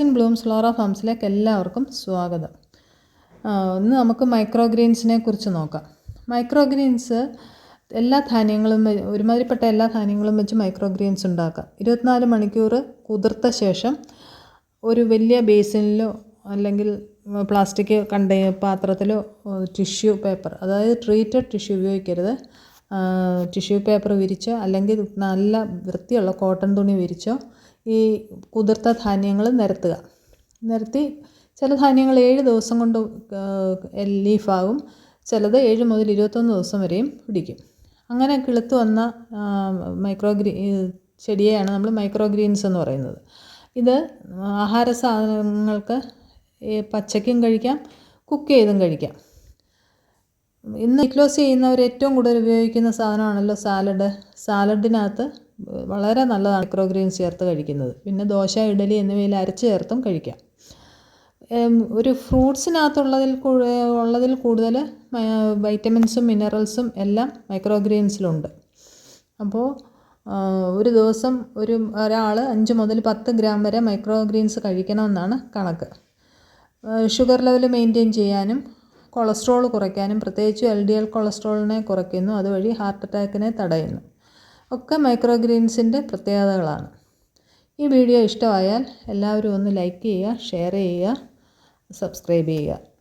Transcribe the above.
In Bloom's Flora ഫാംസിലേക്ക് എല്ലാവർക്കും സ്വാഗതം. ഇന്ന് നമുക്ക് മൈക്രോ ഗ്രീൻസിനെ കുറിച്ച് നോക്കാം. മൈക്രോ ഗ്രീൻസ് എല്ലാ ധാന്യങ്ങളും ഒരുമാതിരിപ്പെട്ട എല്ലാ ധാന്യങ്ങളും വെച്ച് മൈക്രോ ഗ്രീൻസ് ഉണ്ടാക്കാം. ഇരുപത്തിനാല് മണിക്കൂർ കുതിർത്ത ശേഷം ഒരു വലിയ ബേസിനിലോ അല്ലെങ്കിൽ പ്ലാസ്റ്റിക് കണ്ട പാത്രത്തിലോ ടിഷ്യൂ പേപ്പർ അതായത് ട്രീറ്റഡ് ടിഷ്യൂ ഉപയോഗിക്കരുത്. ടിഷ്യൂ പേപ്പർ വിരിച്ചോ അല്ലെങ്കിൽ നല്ല വൃത്തിയുള്ള കോട്ടൺ തുണി വിരിച്ചോ ഈ കുതിർത്ത ധാന്യങ്ങൾ നിരത്തുക. നിരത്തി ചില ധാന്യങ്ങൾ ഏഴ് ദിവസം കൊണ്ട് ലീഫാകും. ചിലത് ഏഴ് മുതൽ ഇരുപത്തൊന്ന് ദിവസം വരെയും പിടിക്കും. അങ്ങനെ കിളുത്ത് വന്ന മൈക്രോ ഗ്രീ ചെടിയെയാണ് നമ്മൾ മൈക്രോ ഗ്രീൻസ് എന്ന് പറയുന്നത്. ഇത് ആഹാര സാധനങ്ങൾക്ക് പച്ചയ്ക്കും കഴിക്കാം കുക്ക് ചെയ്തും കഴിക്കാം. ഇന്ന് ക്ലോസ് ചെയ്യുന്നവർ ഏറ്റവും കൂടുതൽ ഉപയോഗിക്കുന്ന സാധനമാണല്ലോ സാലഡ്. സാലഡിനകത്ത് വളരെ നല്ലതാണ് മൈക്രോ ഗ്രീൻസ് ചേർത്ത് കഴിക്കുന്നത്. പിന്നെ ദോശ ഇഡലി എന്നിവയിൽ അരച്ച് ചേർത്തും കഴിക്കാം. ഒരു ഫ്രൂട്ട്സിനകത്തുള്ളതിൽ ഉള്ളതിൽ കൂടുതൽ വൈറ്റമിൻസും മിനറൽസും എല്ലാം മൈക്രോ ഗ്രീൻസിലുണ്ട് അപ്പോൾ ഒരു ദിവസം ഒരു ഒരാൾ അഞ്ച് മുതൽ പത്ത് ഗ്രാം വരെ മൈക്രോ ഗ്രീൻസ് കഴിക്കണമെന്നാണ് കണക്ക്. ഷുഗർ ലെവൽ മെയിന്റെയിൻ ചെയ്യാനും കൊളസ്ട്രോൾ കുറയ്ക്കാനും പ്രത്യേകിച്ച് എൽ ഡി എൽ കൊളസ്ട്രോളിനെ കുറയ്ക്കുന്നു അതുവഴി ഹാർട്ട് അറ്റാക്കിനെ തടയുന്നു. ഒക്കെ മൈക്രോ ഗ്രീൻസിന്റെ പ്രത്യേകതകളാണ്. ഈ വീഡിയോ ഇഷ്ടമായാൽ എല്ലാവരും ഒന്ന് ലൈക്ക് ചെയ്യുക ഷെയർ ചെയ്യുക സബ്സ്ക്രൈബ് ചെയ്യുക.